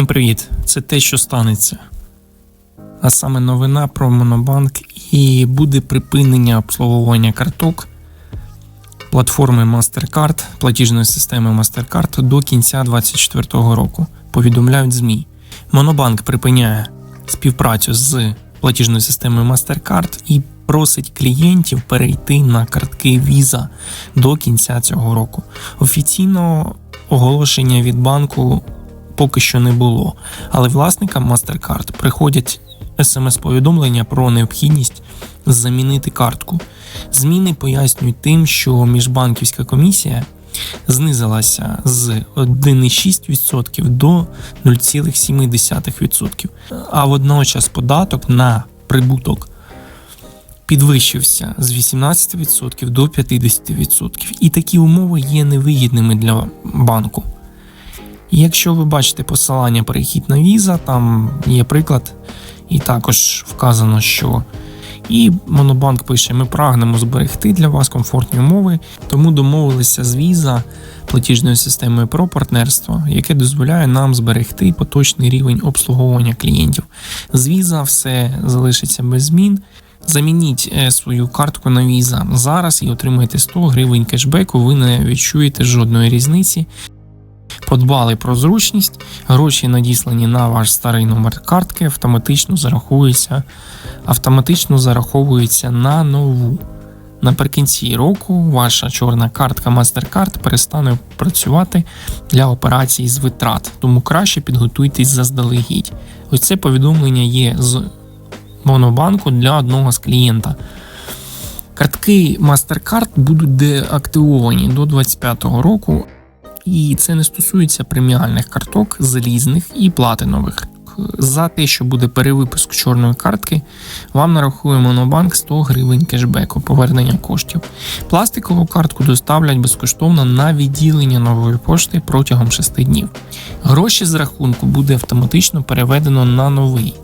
Всім привіт! Це те, що станеться. А саме новина про Монобанк і буде припинення обслуговування карток платформи MasterCard, платіжної системи MasterCard до кінця 2024 року. Повідомляють ЗМІ. Монобанк припиняє співпрацю з платіжною системою MasterCard і просить клієнтів перейти на картки Visa до кінця цього року. Офіційного оголошення від банку поки що не було, але власникам MasterCard приходять смс-повідомлення про необхідність замінити картку. Зміни пояснюють тим, що міжбанківська комісія знизилася з 1,6% до 0,7%, а водночас податок на прибуток підвищився з 18% до 50%. І такі умови є невигідними для банку. Якщо ви бачите посилання перехід на віза, там є приклад, і також вказано, що і Монобанк пише: ми прагнемо зберегти для вас комфортні умови, тому домовилися з віза платіжною системою про партнерство, яке дозволяє нам зберегти поточний рівень обслуговування клієнтів. З віза все залишиться без змін. Замініть е, свою картку на віза зараз і отримайте 100 гривень кешбеку. Ви не відчуєте жодної різниці. Подбали про зручність, гроші надіслані на ваш старий номер картки, автоматично зарахуються, автоматично зараховуються на нову. Наприкінці року ваша чорна картка MasterCard перестане працювати для операцій з витрат, тому краще підготуйтесь заздалегідь. Ось це повідомлення є з Монобанку для одного з клієнта. Картки MasterCard будуть деактивовані до 2025 року. І це не стосується преміальних карток, залізних і платинових. За те, що буде перевипуск чорної картки, вам нарахує Монобанк 100 гривень кешбеку повернення коштів. Пластикову картку доставлять безкоштовно на відділення нової пошти протягом 6 днів. Гроші з рахунку буде автоматично переведено на новий.